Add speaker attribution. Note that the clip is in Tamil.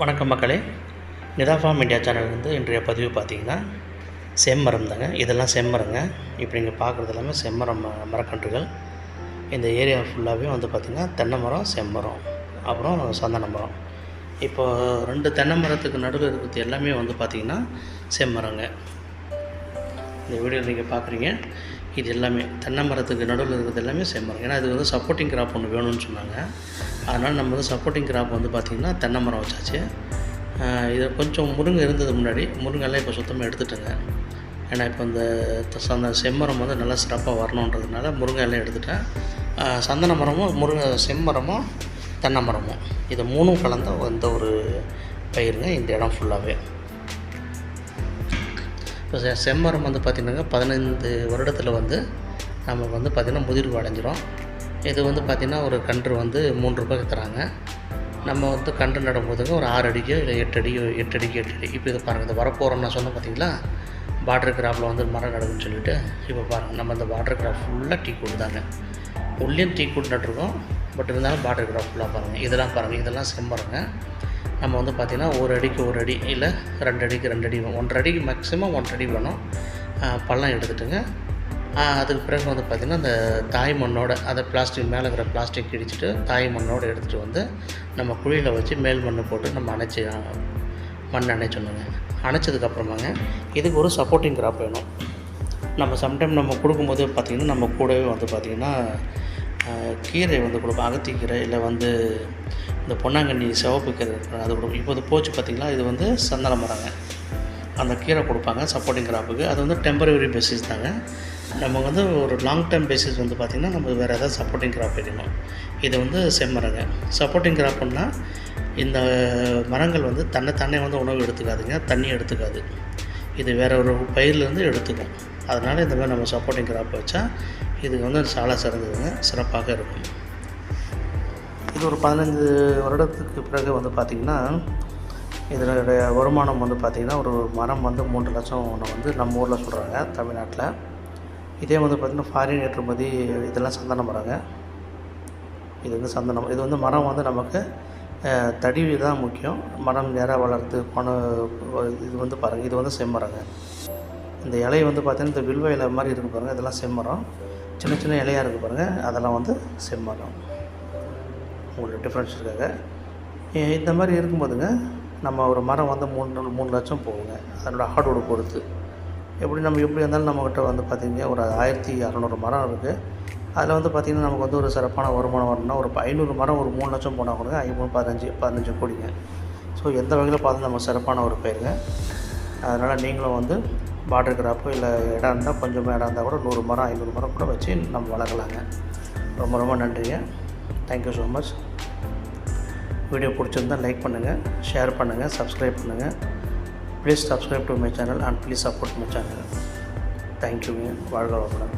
Speaker 1: வணக்கம் மக்களே. நிதாஃபார்ம் இந்தியா சேனல் வந்து இன்றைய பதிவு பார்த்தீங்கன்னா செம்மரம் தாங்க இதெல்லாம் செம்மரங்க. இப்போ நீங்கள் பார்க்குறது எல்லாமே செம்மரம் மரக்கன்றுகள். இந்த ஏரியா ஃபுல்லாகவே வந்து பார்த்திங்கன்னா தென்னை மரம் செம்மரம் அப்புறம் சந்தன மரம். இப்போ ரெண்டு தென்னை மரத்துக்கு நடுவில் இருக்கிறது எல்லாமே வந்து பார்த்திங்கன்னா செம்மரங்க. இந்த வீடியோ நீங்கள் பார்க்குறீங்க. இது எல்லாமே தென்னை மரத்துக்கு நடுவில் இருக்கிறது எல்லாமே செம்மரம் ஏன்னா இது வந்து சப்போர்ட்டிங் கிராப் ஒன்று வேணும்னு சொன்னாங்க. அதனால் நம்ம வந்து சப்போர்ட்டிங் கிராப் வந்து பார்த்திங்கன்னா தென்னை மரம் வச்சாச்சு இது கொஞ்சம் முருங்கை இருந்தது முன்னாடி. முருங்கெல்லாம் இப்போ சுத்தமாக எடுத்துட்டேங்க. ஏன்னா இப்போ இந்த அந்த சந்த செம்மரம் வந்து நல்லா சிறப்பாக வரணுன்றதுனால முருங்கை எல்லாம் எடுத்துட்டேன் சந்தன மரமும் முருங்கை செம்மரமும் தென்னை மரமும் இது மூணும் கலந்த எந்த ஒரு பயிருங்க இந்த இடம் ஃபுல்லாகவே இப்போ செ- செம்மரம் வந்து பார்த்திங்கன்னா பதினைந்து வருடத்தில் வந்து நம்ம வந்து பார்த்திங்கன்னா முதிர்வு அடைஞ்சிரும். இது வந்து பார்த்திங்கன்னா ஒரு கன்று வந்து மூன்று ரூபாய்க்கு தராங்க. நம்ம வந்து கன்று நடும்போதுங்க ஒரு ஆறு அடிக்கு இல்லை எட்டு அடி எட்டு அடிக்கோ எட்டு அடி. இப்போ இது பாருங்கள் இந்த வரப்போகிறோம் நான் சொன்னேன் பார்த்தீங்களா? பார்டர் கிராஃபில் வந்து மரம் நடுன்னு சொல்லிட்டு இப்போ பாருங்கள் நம்ம இந்த பார்டர் கிராஃப் ஃபுல்லாக டீ கூடு தாங்க. உள்ளேயும் டீ கூடு நட்டுருக்கோம் பட் இருந்தாலும் பார்டர் கிராஃப் ஃபுல்லாக பாருங்கள் இதெல்லாம் பாருங்கள் இதெல்லாம் செம்மரங்க. நம்ம வந்து பார்த்திங்கன்னா ஒரு அடிக்கு ஒரு அடி இல்லை ரெண்டு அடிக்கு ரெண்டு அடி வேணும் ஒன்றரை அடிக்கு மேக்ஸிமம் ஒன்றரை அடி வேணும். பள்ளம் எடுத்துட்டுங்க. அதுக்கு பிறகு வந்து பார்த்திங்கன்னா அந்த தாய் மண்ணோட அதை பிளாஸ்டிக் மேலே இருக்கிற பிளாஸ்டிக் இடிச்சிட்டு தாய் மண்ணோடு எடுத்துகிட்டு வந்து நம்ம குழியில் வச்சு மேல் மண்ணை போட்டு நம்ம அணைச்சி மண் அணைச்சோணுங்க அணைச்சதுக்கப்புறமாங்க இதுக்கு ஒரு சப்போர்ட்டிங் கிராப் வேணும். நம்ம சம்டைம் நம்ம கொடுக்கும்போது பார்த்திங்கன்னா நம்ம கூடவே வந்து பார்த்திங்கன்னா கீரை வந்து கொடுப்போம் அகத்திக்கீரை இல்லை வந்து இந்த பொன்னாங்கண்ணி சிவப்பு கீரை அது கொடுப்போம் இப்போது போச்சு பார்த்திங்களா? இது வந்து சந்தன மரங்க. அந்த கீரை கொடுப்பாங்க சப்போர்ட்டிங் கிராப்புக்கு அது வந்து டெம்பரவரி பேசிஸ் தாங்க. நம்ம வந்து ஒரு லாங் டேர்ம் பேசிஸ் வந்து பார்த்திங்கன்னா நம்ம வேறு ஏதாவது சப்போர்ட்டிங் கிராப் வைக்கணும் இது வந்து செம்மரங்க. சப்போர்ட்டிங் கிராப்புன்னா இந்த மரங்கள் வந்து தன்னை தானே வந்து உணவு எடுத்துக்காதுங்க தண்ணி எடுத்துக்காது. இது வேற ஒரு பயிர்லேருந்து எடுத்துக்கும். அதனால் இந்த மாதிரி நம்ம சப்போர்ட்டிங் கிராப் வச்சா இதுக்கு வந்து சாலை சிறந்ததுங்க. சிறப்பாக இருக்கும் இது ஒரு பதினஞ்சு வருடத்துக்கு பிறகு வந்து பார்த்திங்கன்னா இதனுடைய வருமானம் வந்து பார்த்திங்கன்னா ஒரு மரம் வந்து மூன்று லட்சம் ஒன்று வந்து நம்ம ஊரில் சொல்கிறாங்க தமிழ்நாட்டில். இதே வந்து பார்த்திங்கன்னா ஃபாரின் ஏற்றுமதி இதெல்லாம் சந்தன மரங்க இது வந்து சந்தனம். இது வந்து மரம் வந்து நமக்கு தடி தான் முக்கியம். மரம் நேராக வளர்த்து பண இது வந்து பாருங்கள் இது வந்து செம்மரங்க. இந்த இலை வந்து பார்த்திங்கன்னா இந்த வில்வ இலை மாதிரி இருக்கு பாருங்கள் இதெல்லாம் செம்மரம். சின்ன சின்ன இலையாக இருக்குது பாருங்கள் அதெல்லாம் வந்து செம்மரம் உங்களுக்கு டிஃப்ரென்ஸ் இருக்காங்க இந்த மாதிரி இருக்கும்போதுங்க நம்ம ஒரு மரம் வந்து மூணு மூணு லட்சம் போகுங்க. அதனோட ஹார்ட்வுட் பொறுத்து. எப்படி நம்ம எப்படி இருந்தாலும் நம்மக்கிட்ட வந்து பார்த்திங்க ஒரு ஆயிரத்தி அறநூறு மரம் இருக்குது அதில் வந்து பார்த்திங்கன்னா நமக்கு வந்து ஒரு சிறப்பான வருமானம் வரணும்னா ஒரு ஐநூறு மரம் ஒரு மூணு லட்சம் போனால் கூட ஐநூறு பதினஞ்சு பதினஞ்சு கோடிங்க. ஸோ எந்த வகையில் பார்த்து நம்ம சிறப்பான ஒரு பயிருங்க. அதனால் நீங்களும் வந்து வாட்டர் கிராப்போ இல்லை இடம் இருந்தால் கொஞ்சமாக இடம் இருந்தால் கூட நூறு மரம் ஐநூறு மரம் கூட வச்சு நம்ம வளர்க்கலாங்க. ரொம்ப ரொம்ப நன்றிங்க. Thank you so much video பிடிச்சிருந்தா லைக் பண்ணுங்கள் ஷேர் பண்ணுங்கள் சப்ஸ்கிரைப் பண்ணுங்கள் please subscribe to my channel and please support my channel தேங்க்யூங்க வாழ்க வளமுடன்.